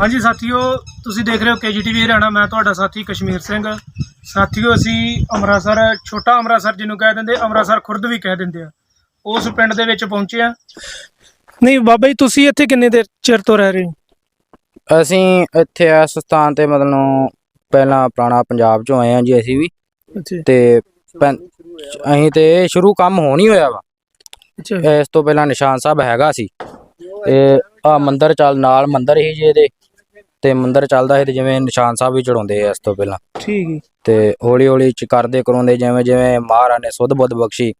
ਹਾਂਜੀ ਸਾਥੀਓ ਤੁਸੀਂ ਦੇਖ ਰਹੇ ਹੋ ਕੇਜੀਟੀਵੀ ਹਰਿਆਣਾ ਮੈਂ ਤੁਹਾਡਾ ਸਾਥੀ ਕਸ਼ਮੀਰ ਸਿੰਘ। ਸਾਥੀਓ ਅਸੀਂ ਅੰਮ੍ਰਿਤਸਰ ਛੋਟਾ ਅੰਮ੍ਰਿਤਸਰ ਜਿਹਨੂੰ ਕਹਿ ਦਿੰਦੇ ਅੰਮ੍ਰਿਤਸਰ ਖੁਰਦ ਵੀ ਕਹਿ ਦਿੰਦੇ ਆ। ਉਸ ਪਿੰਡ ਦੇ ਵਿੱਚ ਪਹੁੰਚੇ ਆ। ਨਹੀਂ ਬਾਬਾ ਜੀ ਤੁਸੀਂ ਇੱਥੇ ਕਿੰਨੇ ਦੇਰ ਚਿਰ ਤੋਂ ਰਹਿ ਰਹੇ ਹੋ? ਅਸੀਂ ਇੱਥੇ ਇਸ ਸਥਾਨ ਤੇ ਮਤਲਬ ਪਹਿਲਾਂ ਪੁਰਾਣਾ ਪੰਜਾਬ ਚੋਂ ਆਏ ਹਾਂ ਜੀ ਅਸੀਂ ਵੀ। ਅੱਛਾ। ਤੇ ਅਸੀਂ ਤੇ ਸ਼ੁਰੂ ਕੰਮ ਹੋਣ ਹੀ ਹੋਇਆ ਵਾ। ਅੱਛਾ। ਇਸ ਤੋਂ ਪਹਿਲਾਂ ਨਿਸ਼ਾਨ ਸਾਹਿਬ ਹੈਗਾ ਸੀ। ਇਹ ਆ ਮੰਦਿਰ ਚੱਲ ਨਾਲ ਮੰਦਿਰ ਹੀ ਜੀ ਇਹਦੇ। ਤੇ ਮੰਦਿਰ ਚੱਲਦਾ ਸੀ ਤੇ ਜਿਵੇਂ ਨਿਸ਼ਾਨ ਸਾਹਿਬ ਵੀ ਚੜਾਉਂਦੇ ਆ ਇਸ ਤੋਂ ਪਹਿਲਾਂ। ਠੀਕ ਹੈ ਤੇ ਹੌਲੀ ਹੌਲੀ ਚ ਕਰਦੇ ਕਰਾਉਂਦੇ ਜਿਵੇਂ ਜਿਵੇਂ ਮਹਾਰਾਜ ਨੇ ਸੁਧ ਬੁੱਧ ਬਖਸ਼ੀ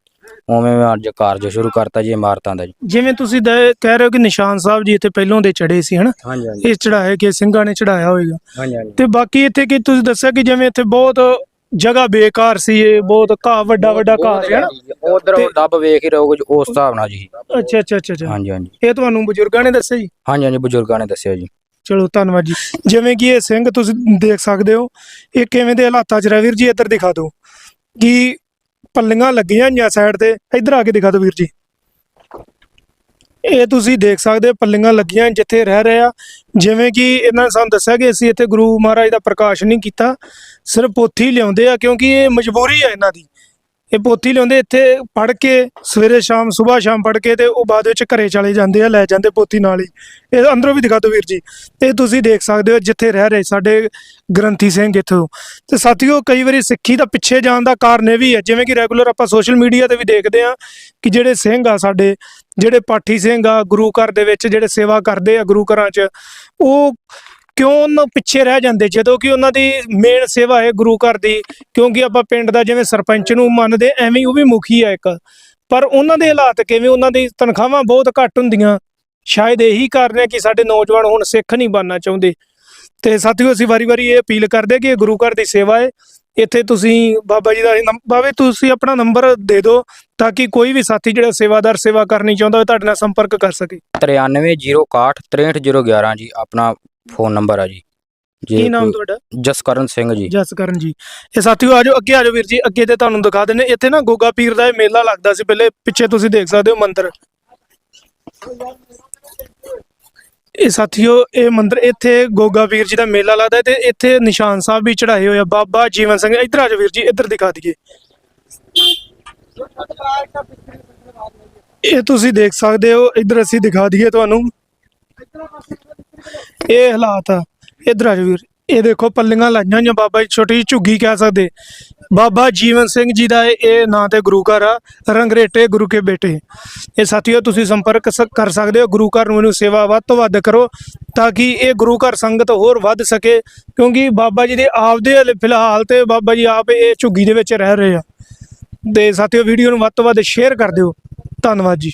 ਉਵੇਂ ਉਵੇਂ ਅੱਜ ਕਾਰਜ ਸ਼ੁਰੂ ਕਰਤਾ ਜੀ ਇਮਾਰਤਾਂ ਦਾ ਜੀ। ਜਿਵੇਂ ਤੁਸੀਂ ਦ- ਕਹਿ ਰਹੇ ਹੋ ਕਿ ਨਿਸ਼ਾਨ ਸਾਹਿਬ ਜੀ ਇੱਥੇ ਪਹਿਲੋਂ ਦੇ ਚੜੇ ਸੀ ਹਨਾ? ਹਾਂਜੀ ਹਾਂਜੀ। ਇਹ ਚੜਾਏ ਕਿ ਸਿੰਘਾਂ ਨੇ ਚੜਾਇਆ ਹਾਂਜੀ ਹਾਂਜੀ। ਤੇ ਬਾਕੀ ਇੱਥੇ ਕਿ ਤੁਸੀਂ ਦੱਸਿਆ ਕਿ ਜਿਵੇਂ ਇੱਥੇ ਬਹੁਤ ਜਗ੍ਹਾ ਬੇਕਾਰ ਸੀ ਇਹ ਬਹੁਤ ਘਾਹ ਵੱਡਾ ਵੱਡਾ ਘਾਹ ਸੀ ਹਨਾ? ਉਧਰ ਡੱਬ ਵੇਖ ਹੀ ਰਹੋਗੇ ਜੀ, ਉਸ ਹਿਸਾਬ ਨਾਲ ਜੀ। ਅੱਛਾ ਅੱਛਾ ਅੱਛਾ ਅੱਛਾ। ਹਾਂਜੀ ਹਾਂਜੀ। ਇਹ ਤੁਹਾਨੂੰ ਬਜ਼ੁਰਗਾਂ ਨੇ ਦੱਸਿਆ ਜੀ? ਹਾਂਜੀ ਹਾਂਜੀ ਬਜ਼ੁਰਗਾਂ ਨੇ ਦੱਸਿਆ ਜੀ। ਚਲੋ ਧੰਨਵਾਦ ਜੀ। ਜਿਵੇਂ ਕਿ ਇਹ ਸਿੰਘ ਤੁਸੀਂ ਦੇਖ ਸਕਦੇ ਹੋ, ਇਹ ਕਿਵੇਂ ਦੇ ਹਾਲਾਤਾਂ 'ਚ ਰਹਿ ਵੀਰ ਜੀ, ਇੱਧਰ ਦਿਖਾ ਦਿਓ। ਕਿ ਪੱਲੀਆਂ ਲੱਗੀਆਂ ਜਾਂ ਸਾਈਡ ਤੇ, ਇੱਧਰ ਆ ਕੇ ਦਿਖਾ ਦਿਓ ਵੀਰ ਜੀ। ਇਹ ਤੁਸੀਂ ਦੇਖ ਸਕਦੇ ਹੋ, ਪੱਲੀਆਂ ਲੱਗੀਆਂ ਜਿੱਥੇ ਰਹਿ ਰਹੇ ਆ। ਜਿਵੇਂ ਕਿ ਇਹਨਾਂ ਨੇ ਸਾਨੂੰ ਦੱਸਿਆ ਕਿ ਅਸੀਂ ਇੱਥੇ ਗੁਰੂ ਮਹਾਰਾਜ ਦਾ ਪ੍ਰਕਾਸ਼ ਨਹੀਂ ਕੀਤਾ, ਸਿਰਫ ਪੋਥੀ ਲਿਆਉਂਦੇ ਆ ਕਿਉਂਕਿ ਇਹ ਮਜਬੂਰੀ ਆ ਇਹਨਾਂ ਦੀ। ਇਹ ਪੋਥੀ ਲਿਆਉਂਦੇ, ਇੱਥੇ ਪੜ੍ਹ ਕੇ ਸਵੇਰੇ ਸ਼ਾਮ ਸਵੇਰ ਸ਼ਾਮ ਪੜ੍ਹ ਕੇ ਤੇ ਉਹ ਬਾਅਦ ਵਿੱਚ ਘਰੇ ਚਲੇ ਜਾਂਦੇ ਆ, ਲੈ ਜਾਂਦੇ ਪੋਥੀ ਨਾਲ ਹੀ। ਇਹ ਅੰਦਰੋਂ ਵੀ ਦਿਖਾ ਦਿਓ ਵੀਰ ਜੀ। ਇਹ ਤੁਸੀਂ ਦੇਖ ਸਕਦੇ ਹੋ ਜਿੱਥੇ ਰਹਿ ਰਹੇ ਸਾਡੇ ਗ੍ਰੰਥੀ ਸਿੰਘ ਇੱਥੋਂ। ਤੇ ਸਾਥੀਓ, ਕਈ ਵਾਰੀ ਸਿੱਖੀ ਦਾ ਪਿੱਛੇ ਜਾਣ ਦਾ ਕਾਰਨ ਇਹ ਵੀ ਹੈ। ਜਿਵੇਂ ਕਿ ਰੈਗੂਲਰ ਆਪਾਂ ਸੋਸ਼ਲ ਮੀਡੀਆ ਤੇ ਵੀ ਦੇਖਦੇ ਆ ਕਿ ਜਿਹੜੇ ਸਿੰਘ ਆ ਸਾਡੇ, ਜਿਹੜੇ ਪਾਠੀ ਸਿੰਘ ਆ, ਗੁਰੂ ਘਰ ਦੇ ਵਿੱਚ ਜਿਹੜੇ ਸੇਵਾ ਕਰਦੇ ਆ ਗੁਰੂ ਘਰਾਂ 'ਚ, ਉਹ ਕਿਉਂ ਉਹਨਾਂ ਪਿੱਛੇ ਰਹਿ ਜਾਂਦੇ? ਜਦੋਂ ਕਿ ਉਹਨਾਂ ਦੀ ਮੇਨ ਸੇਵਾ ਹੈ ਗੁਰੂ ਘਰ ਦੀ, ਕਿਉਂਕਿ ਆਪਾਂ ਪਿੰਡ ਦਾ ਜਿਵੇਂ ਸਰਪੰਚ ਨੂੰ ਮੰਨਦੇ, ਐਵੇਂ ਉਹ ਵੀ ਮੁਖੀ ਆ ਇੱਕ। ਪਰ ਉਹਨਾਂ ਦੇ ਹਾਲਾਤ ਕਿਵੇਂ? ਉਹਨਾਂ ਦੀ ਤਨਖਾਹਾਂ ਬਹੁਤ ਘੱਟ ਹੁੰਦੀਆਂ। ਸ਼ਾਇਦ ਇਹੀ ਕਾਰਨ ਹੈ ਕਿ ਸਾਡੇ ਨੌਜਵਾਨ ਹੁਣ ਸਿੱਖ ਨਹੀਂ ਬਣਨਾ ਚਾਹੁੰਦੇ। ਤੇ ਸਾਥੀਓ, ਅਸੀਂ ਵਾਰੀ-ਵਾਰੀ ਇਹ ਅਪੀਲ ਕਰਦੇ ਕਿ ਇਹ ਗੁਰੂ ਘਰ ਦੀ ਸੇਵਾ ਹੈ। ਇੱਥੇ ਤੁਸੀਂ ਬਾਬਾ ਜੀ ਦਾ ਬਾਬੇ, ਤੁਸੀਂ ਆਪਣਾ ਨੰਬਰ ਦੇ ਦਿਓ ਤਾਂ ਕਿ ਕੋਈ ਵੀ ਸਾਥੀ ਜਿਹੜਾ ਸੇਵਾਦਾਰ ਸੇਵਾ ਕਰਨੀ ਚਾਹੁੰਦਾ ਹੋਵੇ, ਤੁਹਾਡੇ ਨਾਲ ਸੰਪਰਕ ਕਰ ਸਕੇ। 9306 63011 ਜੀ, ਆਪਣਾ ਫੋਨ ਨੰਬਰ ਆ ਜੀ। ਕੀ ਨਾਮ ਤੁਹਾਡਾ? ਜਸਕਰਨ ਸਿੰਘ ਜੀ। ਜਸਕਰਨ ਜੀ। ਇਹ ਸਾਥੀਓ ਆਜੋ ਅੱਗੇ ਆਜੋ ਵੀਰ ਜੀ। ਅੱਗੇ ਤੇ ਤੁਹਾਨੂੰ ਦਿਖਾ ਦਿੰਨੇ ਇੱਥੇ ਨਾ ਗੋਗਾ ਪੀਰ ਦਾ ਇਹ ਮੇਲਾ ਲੱਗਦਾ ਸੀ। ਪਹਿਲੇ ਪਿੱਛੇ ਤੁਸੀਂ ਦੇਖ ਸਕਦੇ ਹੋ ਮੰਦਿਰ। ਇਹ ਸਾਥੀਓ ਇਹ ਮੰਦਿਰ ਇੱਥੇ ਗੋਗਾ ਪੀਰ ਜੀ ਦਾ ਮੇਲਾ ਲੱਗਦਾ ਤੇ ਇੱਥੇ ਨਿਸ਼ਾਨ ਸਾਹਿਬ ਵੀ ਚੜਾਏ ਹੋਏ ਆ। ਬਾਬਾ ਜੀਵਨ ਸਿੰਘ ਇੱਧਰ ਆਜੋ ਵੀਰ ਜੀ ਇੱਧਰ ਦਿਖਾ ਦਈਏ। ਇਹ ਤੁਸੀਂ ਦੇਖ ਸਕਦੇ ਹੋ। ਇੱਧਰ ਅਸੀਂ ਦਿਖਾ ਦਈਏ ਤੁਹਾਨੂੰ। ਇਹ ਹਾਲਾਤ ਆ। ਇੱਧਰ ਆਜੋ ਵੀਰ। ਇਹ ਦੇਖੋ ਪੱਲੀਆਂ ਲਾਈਆਂ ਜਾਂ ਬਾਬਾ ਜੀ ਛੋਟੀ ਜਿਹੀ ਝੁੱਗੀ ਕਹਿ ਸਕਦੇ। ਬਾਬਾ ਜੀਵਨ ਸਿੰਘ ਜੀ ਦਾ ਇਹ- ਨਾਂ ਤੇ ਗੁਰੂ ਘਰ ਆ। ਰੰਗਰੇਟੇ ਗੁਰੂ ਕੇ ਬੇਟੇ। ਇਹ ਸਾਥੀਓ, ਤੁਸੀਂ ਸੰਪਰਕ ਕਰ ਸਕਦੇ ਹੋ। ਗੁਰੂ ਘਰ ਨੂੰ ਇਹਨੂੰ ਸੇਵਾ ਵੱਧ ਤੋਂ ਵੱਧ ਕਰੋ ਤਾਂ ਕਿ ਇਹ ਗੁਰੂ ਘਰ ਸੰਗਤ ਹੋਰ ਵੱਧ ਸਕੇ। ਕਿਉਂਕਿ ਬਾਬਾ ਜੀ ਦੇ ਆਪਦੇ ਫਿਲਹਾਲ ਤੇ ਬਾਬਾ ਜੀ ਆਪ ਇਹ ਝੁੱਗੀ ਦੇ ਵਿੱਚ ਰਹਿ ਰਹੇ ਆ। ਤੇ ਸਾਥੀਓ, ਵੀਡੀਓ ਨੂੰ ਵੱਧ ਤੋਂ ਵੱਧ ਸ਼ੇਅਰ ਕਰ ਦਿਓ। ਧੰਨਵਾਦ ਜੀ।